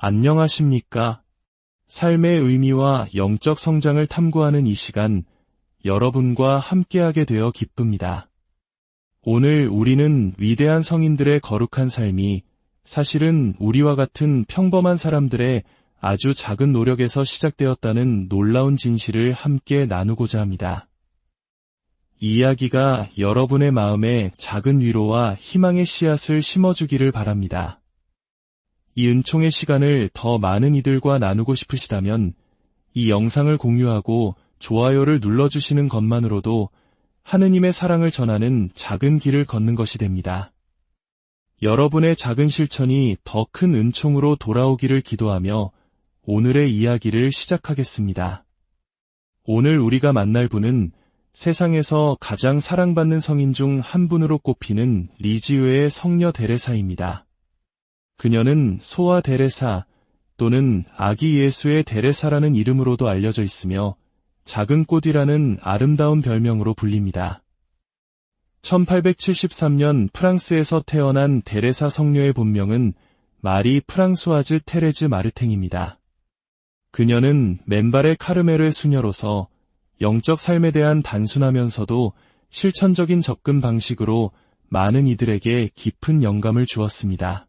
안녕하십니까? 삶의 의미와 영적 성장을 탐구하는 이 시간, 여러분과 함께하게 되어 기쁩니다. 오늘 우리는 위대한 성인들의 거룩한 삶이 사실은 우리와 같은 평범한 사람들의 아주 작은 노력에서 시작되었다는 놀라운 진실을 함께 나누고자 합니다. 이 이야기가 여러분의 마음에 작은 위로와 희망의 씨앗을 심어주기를 바랍니다. 이 은총의 시간을 더 많은 이들과 나누고 싶으시다면 이 영상을 공유하고 좋아요를 눌러주시는 것만으로도 하느님의 사랑을 전하는 작은 길을 걷는 것이 됩니다. 여러분의 작은 실천이 더 큰 은총으로 돌아오기를 기도하며 오늘의 이야기를 시작하겠습니다. 오늘 우리가 만날 분은 세상에서 가장 사랑받는 성인 중 한 분으로 꼽히는 리지우의 성녀 데레사입니다. 그녀는 소아 데레사 또는 아기 예수의 데레사라는 이름으로도 알려져 있으며 작은 꽃이라는 아름다운 별명으로 불립니다. 1873년 프랑스에서 태어난 데레사 성녀의 본명은 마리 프랑수아즈 테레즈 마르탱입니다. 그녀는 맨발의 카르메르의 수녀로서 영적 삶에 대한 단순하면서도 실천적인 접근 방식으로 많은 이들에게 깊은 영감을 주었습니다.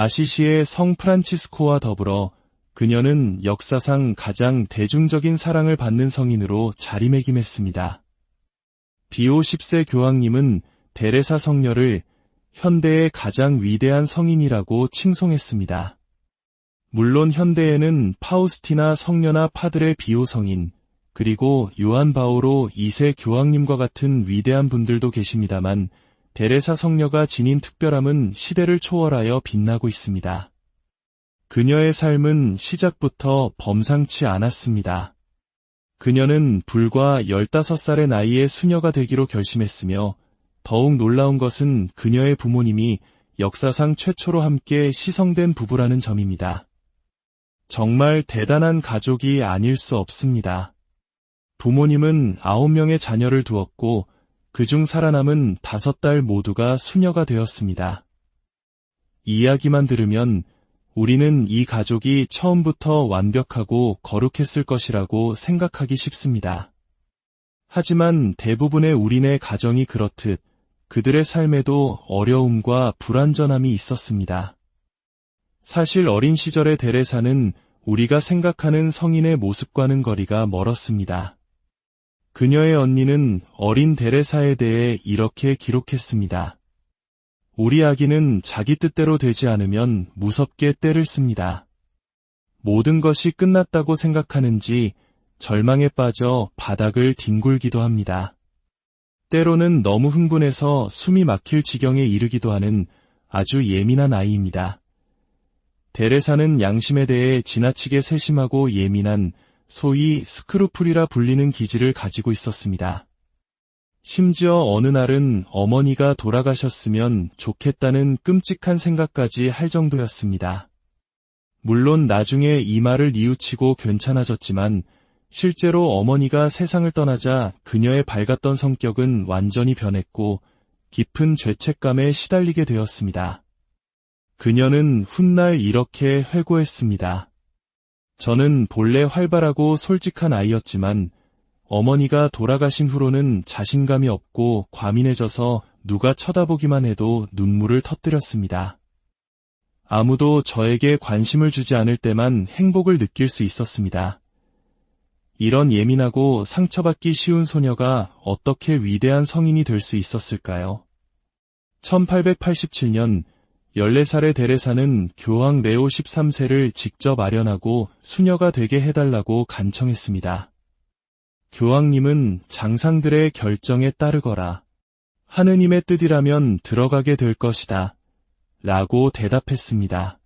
아시시의 성 프란치스코와 더불어 그녀는 역사상 가장 대중적인 사랑을 받는 성인으로 자리매김했습니다. 비오 10세 교황님은 데레사 성녀를 현대의 가장 위대한 성인이라고 칭송했습니다. 물론 현대에는 파우스티나 성녀나 파드레 비오 성인, 그리고 요한 바오로 2세 교황님과 같은 위대한 분들도 계십니다만 데레사 성녀가 지닌 특별함은 시대를 초월하여 빛나고 있습니다. 그녀의 삶은 시작부터 범상치 않았습니다. 그녀는 불과 15살의 나이에 수녀가 되기로 결심했으며 더욱 놀라운 것은 그녀의 부모님이 역사상 최초로 함께 시성된 부부라는 점입니다. 정말 대단한 가족이 아닐 수 없습니다. 부모님은 아홉 명의 자녀를 두었고 그중 살아남은 다섯 딸 모두가 수녀가 되었습니다. 이야기만 들으면 우리는 이 가족이 처음부터 완벽하고 거룩했을 것이라고 생각하기 쉽습니다. 하지만 대부분의 우리네 가정이 그렇듯 그들의 삶에도 어려움과 불완전함이 있었습니다. 사실 어린 시절의 데레사는 우리가 생각하는 성인의 모습과는 거리가 멀었습니다. 그녀의 언니는 어린 데레사에 대해 이렇게 기록했습니다. 우리 아기는 자기 뜻대로 되지 않으면 무섭게 때를 씁니다. 모든 것이 끝났다고 생각하는지 절망에 빠져 바닥을 뒹굴기도 합니다. 때로는 너무 흥분해서 숨이 막힐 지경에 이르기도 하는 아주 예민한 아이입니다. 데레사는 양심에 대해 지나치게 세심하고 예민한 소위 스크루플이라 불리는 기질을 가지고 있었습니다. 심지어 어느 날은 어머니가 돌아가셨으면 좋겠다는 끔찍한 생각까지 할 정도였습니다. 물론 나중에 이 말을 뉘우치고 괜찮아졌지만 실제로 어머니가 세상을 떠나자 그녀의 밝았던 성격은 완전히 변했고 깊은 죄책감에 시달리게 되었습니다. 그녀는 훗날 이렇게 회고했습니다. 저는 본래 활발하고 솔직한 아이였지만 어머니가 돌아가신 후로는 자신감이 없고 과민해져서 누가 쳐다보기만 해도 눈물을 터뜨렸습니다. 아무도 저에게 관심을 주지 않을 때만 행복을 느낄 수 있었습니다. 이런 예민하고 상처받기 쉬운 소녀가 어떻게 위대한 성인이 될 수 있었을까요? 1887년 14살의 데레사는 교황 레오 13세를 직접 아련하고 수녀가 되게 해달라고 간청했습니다. 교황님은 장상들의 결정에 따르거라. 하느님의 뜻이라면 들어가게 될 것이다. 라고 대답했습니다.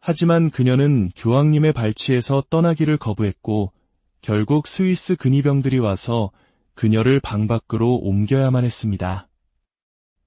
하지만 그녀는 교황님의 발치에서 떠나기를 거부했고 결국 스위스 근위병들이 와서 그녀를 방 밖으로 옮겨야만 했습니다.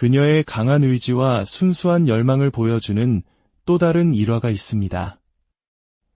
그녀의 강한 의지와 순수한 열망을 보여주는 또 다른 일화가 있습니다.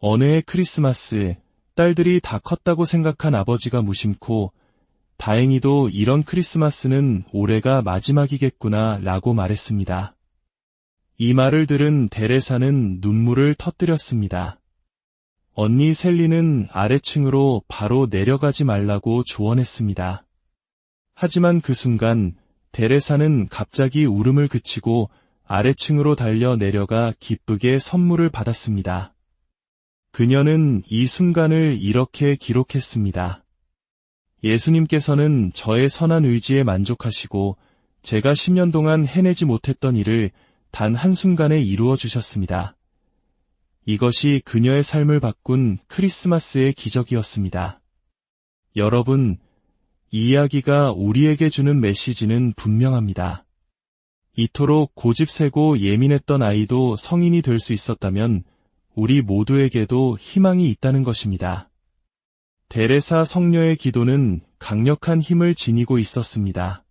어느 해 크리스마스, 딸들이 다 컸다고 생각한 아버지가 무심코 다행히도 이런 크리스마스는 올해가 마지막이겠구나 라고 말했습니다. 이 말을 들은 데레사는 눈물을 터뜨렸습니다. 언니 셀리는 아래층으로 바로 내려가지 말라고 조언했습니다. 하지만 그 순간 데레사는 갑자기 울음을 그치고 아래층으로 달려 내려가 기쁘게 선물을 받았습니다. 그녀는 이 순간을 이렇게 기록했습니다. 예수님께서는 저의 선한 의지에 만족하시고 제가 10년 동안 해내지 못했던 일을 단 한순간에 이루어 주셨습니다. 이것이 그녀의 삶을 바꾼 크리스마스의 기적이었습니다. 여러분, 이 이야기가 우리에게 주는 메시지는 분명합니다. 이토록 고집 세고 예민했던 아이도 성인이 될 수 있었다면 우리 모두에게도 희망이 있다는 것입니다. 데레사 성녀의 기도는 강력한 힘을 지니고 있었습니다.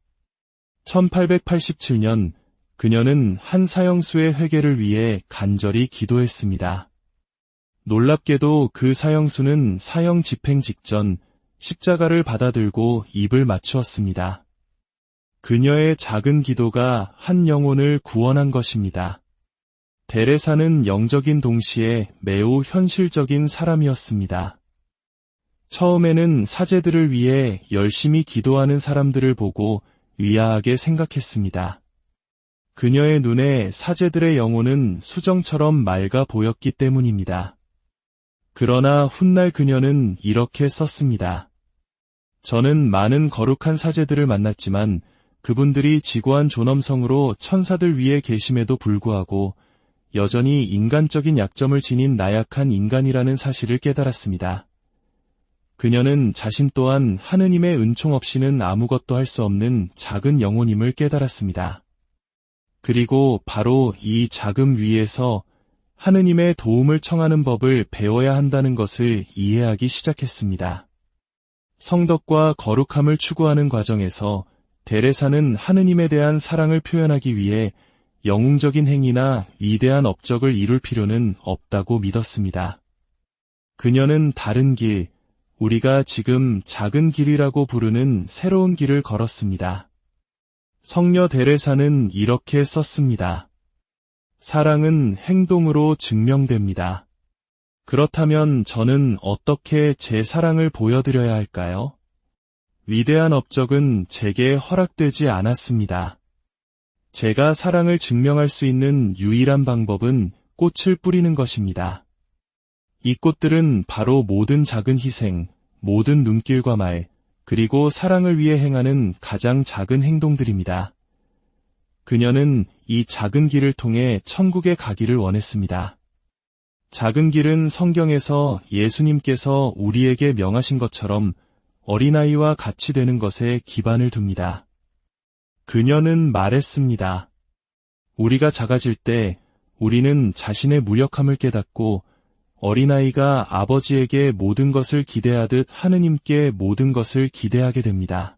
1887년 그녀는 한 사형수의 회개를 위해 간절히 기도했습니다. 놀랍게도 그 사형수는 사형 집행 직전 십자가를 받아들고 입을 맞추었습니다. 그녀의 작은 기도가 한 영혼을 구원한 것입니다. 데레사는 영적인 동시에 매우 현실적인 사람이었습니다. 처음에는 사제들을 위해 열심히 기도하는 사람들을 보고 위아하게 생각했습니다. 그녀의 눈에 사제들의 영혼은 수정처럼 맑아 보였기 때문입니다. 그러나 훗날 그녀는 이렇게 썼습니다. 저는 많은 거룩한 사제들을 만났지만 그분들이 지고한 존엄성으로 천사들 위에 계심에도 불구하고 여전히 인간적인 약점을 지닌 나약한 인간이라는 사실을 깨달았습니다. 그녀는 자신 또한 하느님의 은총 없이는 아무것도 할 수 없는 작은 영혼임을 깨달았습니다. 그리고 바로 이 자금 위에서 하느님의 도움을 청하는 법을 배워야 한다는 것을 이해하기 시작했습니다. 성덕과 거룩함을 추구하는 과정에서 데레사는 하느님에 대한 사랑을 표현하기 위해 영웅적인 행위나 위대한 업적을 이룰 필요는 없다고 믿었습니다. 그녀는 다른 길, 우리가 지금 작은 길이라고 부르는 새로운 길을 걸었습니다. 성녀 데레사는 이렇게 썼습니다. 사랑은 행동으로 증명됩니다. 그렇다면 저는 어떻게 제 사랑을 보여드려야 할까요? 위대한 업적은 제게 허락되지 않았습니다. 제가 사랑을 증명할 수 있는 유일한 방법은 꽃을 뿌리는 것입니다. 이 꽃들은 바로 모든 작은 희생, 모든 눈길과 말, 그리고 사랑을 위해 행하는 가장 작은 행동들입니다. 그녀는 이 작은 길을 통해 천국에 가기를 원했습니다. 작은 길은 성경에서 예수님께서 우리에게 명하신 것처럼 어린아이와 같이 되는 것에 기반을 둡니다. 그녀는 말했습니다. 우리가 작아질 때 우리는 자신의 무력함을 깨닫고 어린아이가 아버지에게 모든 것을 기대하듯 하느님께 모든 것을 기대하게 됩니다.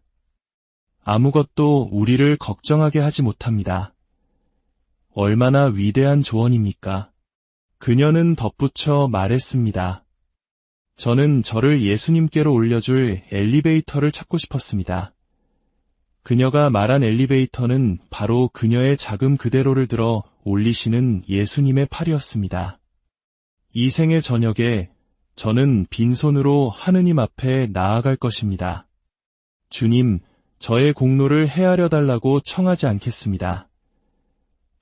아무것도 우리를 걱정하게 하지 못합니다. 얼마나 위대한 조언입니까? 그녀는 덧붙여 말했습니다. 저는 저를 예수님께로 올려줄 엘리베이터를 찾고 싶었습니다. 그녀가 말한 엘리베이터는 바로 그녀의 자금 그대로를 들어 올리시는 예수님의 팔이었습니다. 이 생의 저녁에 저는 빈손으로 하느님 앞에 나아갈 것입니다. 주님, 저의 공로를 헤아려 달라고 청하지 않겠습니다.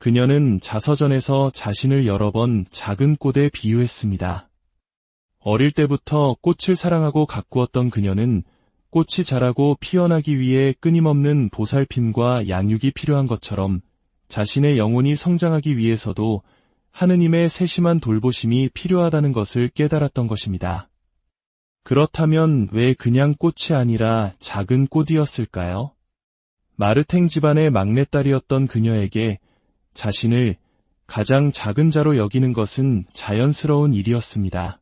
그녀는 자서전에서 자신을 여러 번 작은 꽃에 비유했습니다. 어릴 때부터 꽃을 사랑하고 가꾸었던 그녀는 꽃이 자라고 피어나기 위해 끊임없는 보살핌과 양육이 필요한 것처럼 자신의 영혼이 성장하기 위해서도 하느님의 세심한 돌보심이 필요하다는 것을 깨달았던 것입니다. 그렇다면 왜 그냥 꽃이 아니라 작은 꽃이었을까요? 마르탱 집안의 막내딸이었던 그녀에게 자신을 가장 작은 자로 여기는 것은 자연스러운 일이었습니다.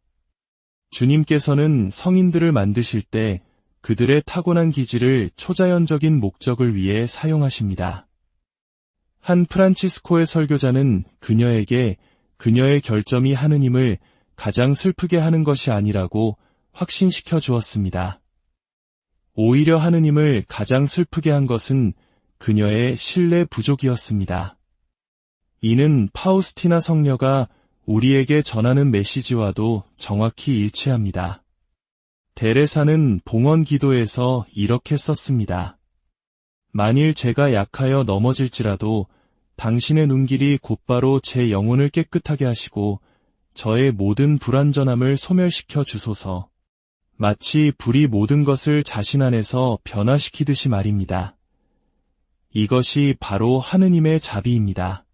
주님께서는 성인들을 만드실 때 그들의 타고난 기질을 초자연적인 목적을 위해 사용하십니다. 한 프란치스코의 설교자는 그녀에게 그녀의 결점이 하느님을 가장 슬프게 하는 것이 아니라고 확신시켜 주었습니다. 오히려 하느님을 가장 슬프게 한 것은 그녀의 신뢰 부족이었습니다. 이는 파우스티나 성녀가 우리에게 전하는 메시지와도 정확히 일치합니다. 데레사는 봉헌 기도에서 이렇게 썼습니다. 만일 제가 약하여 넘어질지라도 당신의 눈길이 곧바로 제 영혼을 깨끗하게 하시고 저의 모든 불완전함을 소멸시켜 주소서. 마치 불이 모든 것을 자신 안에서 변화시키듯이 말입니다. 이것이 바로 하느님의 자비입니다.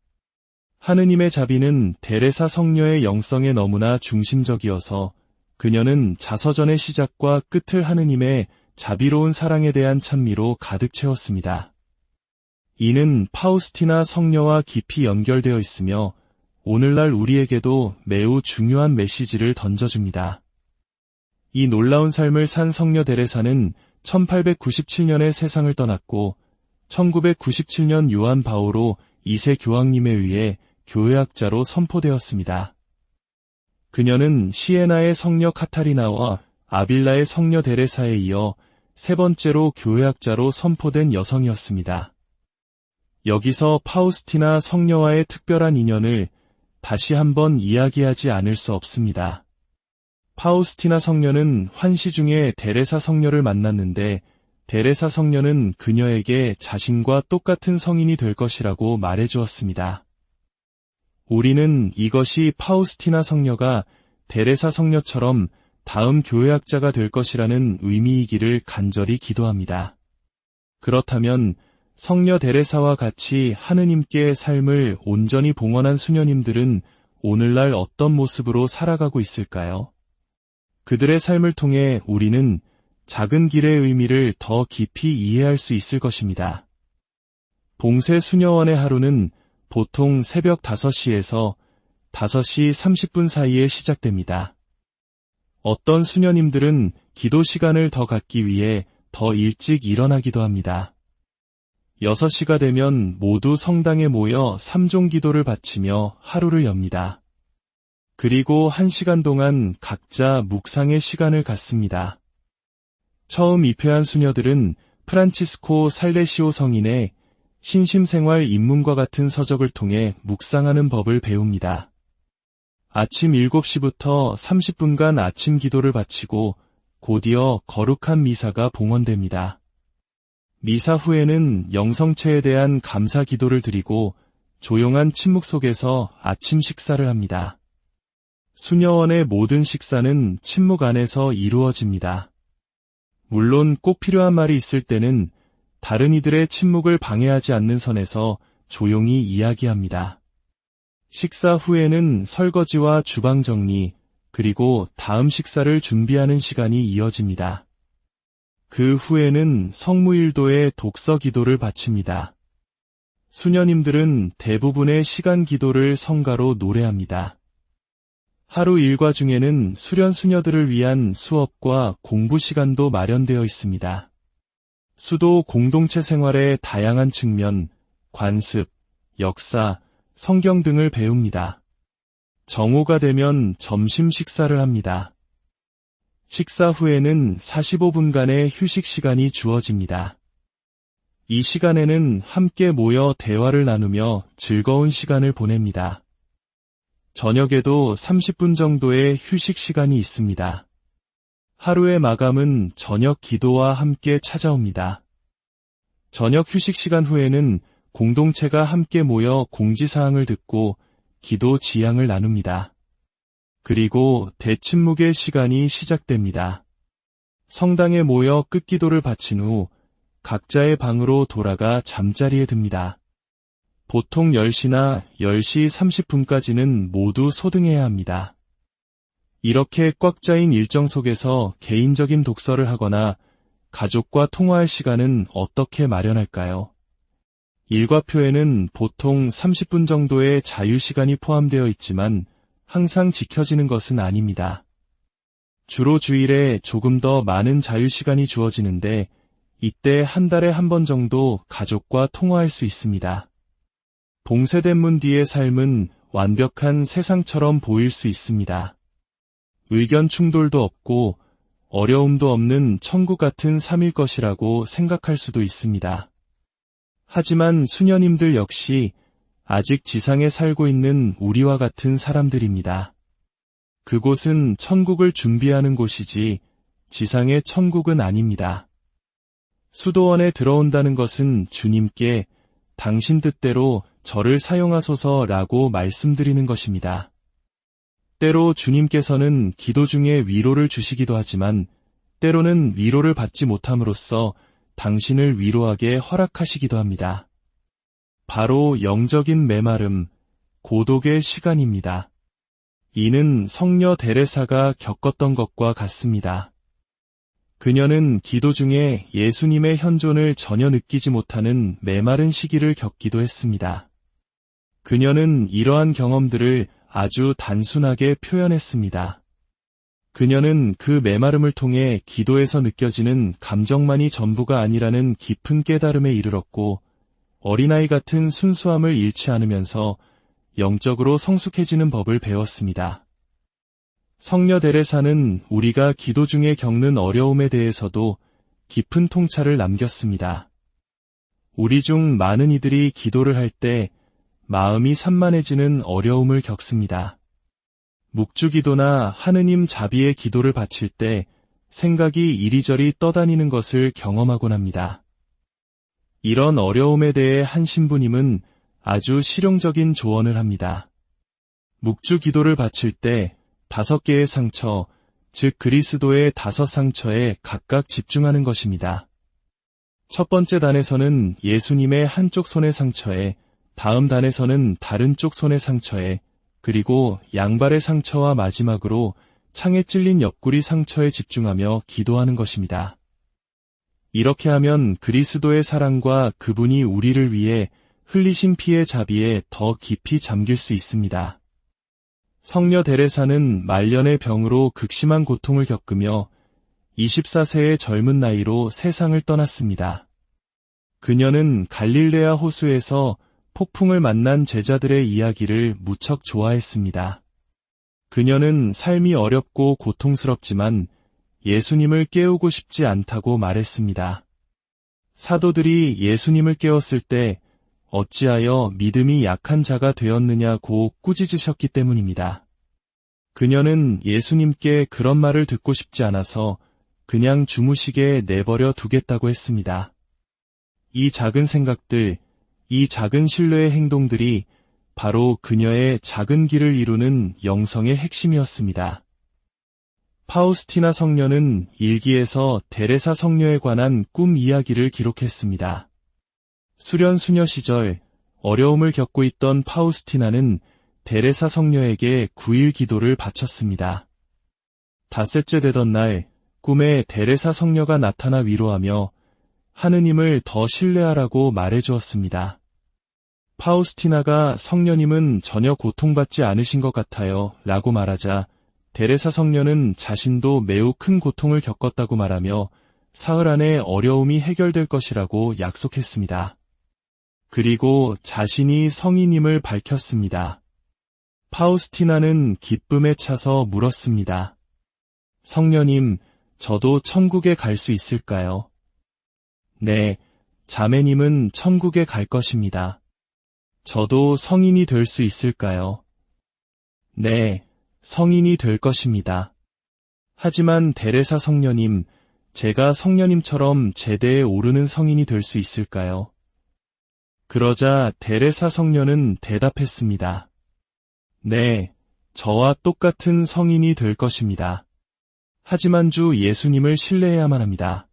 하느님의 자비는 데레사 성녀의 영성에 너무나 중심적이어서 그녀는 자서전의 시작과 끝을 하느님의 자비로운 사랑에 대한 찬미로 가득 채웠습니다. 이는 파우스티나 성녀와 깊이 연결되어 있으며 오늘날 우리에게도 매우 중요한 메시지를 던져줍니다. 이 놀라운 삶을 산 성녀 데레사는 1897년에 세상을 떠났고 1997년 요한 바오로 2세 교황님에 의해 교회학자로 선포되었습니다. 그녀는 시에나의 성녀 카타리나와 아빌라의 성녀 데레사에 이어 세 번째로 교회학자로 선포된 여성이었습니다. 여기서 파우스티나 성녀와의 특별한 인연을 다시 한번 이야기하지 않을 수 없습니다. 파우스티나 성녀는 환시 중에 데레사 성녀를 만났는데 데레사 성녀는 그녀에게 자신과 똑같은 성인이 될 것이라고 말해주었습니다. 우리는 이것이 파우스티나 성녀가 데레사 성녀처럼 다음 교회학자가 될 것이라는 의미이기를 간절히 기도합니다. 그렇다면 성녀 데레사와 같이 하느님께 삶을 온전히 봉헌한 수녀님들은 오늘날 어떤 모습으로 살아가고 있을까요? 그들의 삶을 통해 우리는 작은 길의 의미를 더 깊이 이해할 수 있을 것입니다. 봉쇄 수녀원의 하루는 보통 새벽 5시에서 5시 30분 사이에 시작됩니다. 어떤 수녀님들은 기도 시간을 더 갖기 위해 더 일찍 일어나기도 합니다. 6시가 되면 모두 성당에 모여 3종 기도를 바치며 하루를 엽니다. 그리고 1시간 동안 각자 묵상의 시간을 갖습니다. 처음 입회한 수녀들은 프란치스코 살레시오 성인의 신심생활 입문과 같은 서적을 통해 묵상하는 법을 배웁니다. 아침 7시부터 30분간 아침 기도를 바치고 곧이어 거룩한 미사가 봉헌됩니다. 미사 후에는 영성체에 대한 감사 기도를 드리고 조용한 침묵 속에서 아침 식사를 합니다. 수녀원의 모든 식사는 침묵 안에서 이루어집니다. 물론 꼭 필요한 말이 있을 때는 다른 이들의 침묵을 방해하지 않는 선에서 조용히 이야기합니다. 식사 후에는 설거지와 주방 정리, 그리고 다음 식사를 준비하는 시간이 이어집니다. 그 후에는 성무일도의 독서 기도를 바칩니다. 수녀님들은 대부분의 시간 기도를 성가로 노래합니다. 하루 일과 중에는 수련 수녀들을 위한 수업과 공부 시간도 마련되어 있습니다. 수도 공동체 생활의 다양한 측면, 관습, 역사, 성경 등을 배웁니다. 정오가 되면 점심 식사를 합니다. 식사 후에는 45분간의 휴식 시간이 주어집니다. 이 시간에는 함께 모여 대화를 나누며 즐거운 시간을 보냅니다. 저녁에도 30분 정도의 휴식 시간이 있습니다. 하루의 마감은 저녁 기도와 함께 찾아옵니다. 저녁 휴식 시간 후에는 공동체가 함께 모여 공지사항을 듣고 기도 지향을 나눕니다. 그리고 대침묵의 시간이 시작됩니다. 성당에 모여 끝기도를 바친 후 각자의 방으로 돌아가 잠자리에 듭니다. 보통 10시나 10시 30분까지는 모두 소등해야 합니다. 이렇게 꽉 짜인 일정 속에서 개인적인 독서를 하거나 가족과 통화할 시간은 어떻게 마련할까요? 일과표에는 보통 30분 정도의 자유시간이 포함되어 있지만 항상 지켜지는 것은 아닙니다. 주로 주일에 조금 더 많은 자유시간이 주어지는데 이때 한 달에 한 번 정도 가족과 통화할 수 있습니다. 봉쇄된 문 뒤의 삶은 완벽한 세상처럼 보일 수 있습니다. 의견 충돌도 없고 어려움도 없는 천국 같은 삶일 것이라고 생각할 수도 있습니다. 하지만 수녀님들 역시 아직 지상에 살고 있는 우리와 같은 사람들입니다. 그곳은 천국을 준비하는 곳이지 지상의 천국은 아닙니다. 수도원에 들어온다는 것은 주님께 당신 뜻대로 저를 사용하소서라고 말씀드리는 것입니다. 때로 주님께서는 기도 중에 위로를 주시기도 하지만 때로는 위로를 받지 못함으로써 당신을 위로하게 허락하시기도 합니다. 바로 영적인 메마름, 고독의 시간입니다. 이는 성녀 데레사가 겪었던 것과 같습니다. 그녀는 기도 중에 예수님의 현존을 전혀 느끼지 못하는 메마른 시기를 겪기도 했습니다. 그녀는 이러한 경험들을 아주 단순하게 표현했습니다. 그녀는 그 메마름을 통해 기도에서 느껴지는 감정만이 전부가 아니라는 깊은 깨달음에 이르렀고 어린아이 같은 순수함을 잃지 않으면서 영적으로 성숙해지는 법을 배웠습니다. 성녀 데레사는 우리가 기도 중에 겪는 어려움에 대해서도 깊은 통찰을 남겼습니다. 우리 중 많은 이들이 기도를 할때 마음이 산만해지는 어려움을 겪습니다. 묵주기도나 하느님 자비의 기도를 바칠 때 생각이 이리저리 떠다니는 것을 경험하곤 합니다. 이런 어려움에 대해 한 신부님은 아주 실용적인 조언을 합니다. 묵주 기도를 바칠 때 다섯 개의 상처, 즉 그리스도의 다섯 상처에 각각 집중하는 것입니다. 첫 번째 단에서는 예수님의 한쪽 손의 상처에, 다음 단에서는 다른 쪽 손의 상처에, 그리고 양발의 상처와 마지막으로 창에 찔린 옆구리 상처에 집중하며 기도하는 것입니다. 이렇게 하면 그리스도의 사랑과 그분이 우리를 위해 흘리신 피의 자비에 더 깊이 잠길 수 있습니다. 성녀 데레사는 말년의 병으로 극심한 고통을 겪으며 24세의 젊은 나이로 세상을 떠났습니다. 그녀는 갈릴레아 호수에서 폭풍을 만난 제자들의 이야기를 무척 좋아했습니다. 그녀는 삶이 어렵고 고통스럽지만 예수님을 깨우고 싶지 않다고 말했습니다. 사도들이 예수님을 깨웠을 때 어찌하여 믿음이 약한 자가 되었느냐고 꾸짖으셨기 때문입니다. 그녀는 예수님께 그런 말을 듣고 싶지 않아서 그냥 주무시게 내버려 두겠다고 했습니다. 이 작은 생각들, 이 작은 신뢰의 행동들이 바로 그녀의 작은 길을 이루는 영성의 핵심이었습니다. 파우스티나 성녀는 일기에서 데레사 성녀에 관한 꿈 이야기를 기록했습니다. 수련 수녀 시절 어려움을 겪고 있던 파우스티나는 데레사 성녀에게 9일 기도를 바쳤습니다. 닷새째 되던 날 꿈에 데레사 성녀가 나타나 위로하며 하느님을 더 신뢰하라고 말해주었습니다. 파우스티나가 성녀님은 전혀 고통받지 않으신 것 같아요 라고 말하자 데레사 성녀는 자신도 매우 큰 고통을 겪었다고 말하며 사흘 안에 어려움이 해결될 것이라고 약속했습니다. 그리고 자신이 성인임을 밝혔습니다. 파우스티나는 기쁨에 차서 물었습니다. 성녀님, 저도 천국에 갈 수 있을까요? 네, 자매님은 천국에 갈 것입니다. 저도 성인이 될 수 있을까요? 네, 성인이 될 것입니다. 하지만 데레사 성녀님, 제가 성녀님처럼 제대에 오르는 성인이 될 수 있을까요? 그러자 데레사 성녀는 대답했습니다. 네, 저와 똑같은 성인이 될 것입니다. 하지만 주 예수님을 신뢰해야만 합니다.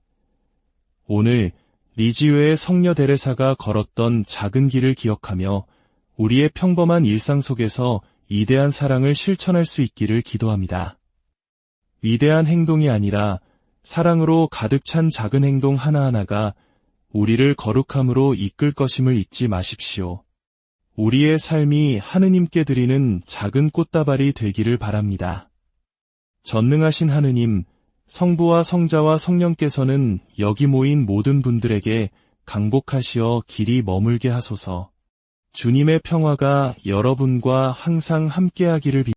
오늘 리지웨의 성녀 데레사가 걸었던 작은 길을 기억하며 우리의 평범한 일상 속에서 위대한 사랑을 실천할 수 있기를 기도합니다. 위대한 행동이 아니라 사랑으로 가득 찬 작은 행동 하나하나가 우리를 거룩함으로 이끌 것임을 잊지 마십시오. 우리의 삶이 하느님께 드리는 작은 꽃다발이 되기를 바랍니다. 전능하신 하느님, 성부와 성자와 성령께서는 여기 모인 모든 분들에게 강복하시어 길이 머물게 하소서. 주님의 평화가 여러분과 항상 함께하기를 빕니다.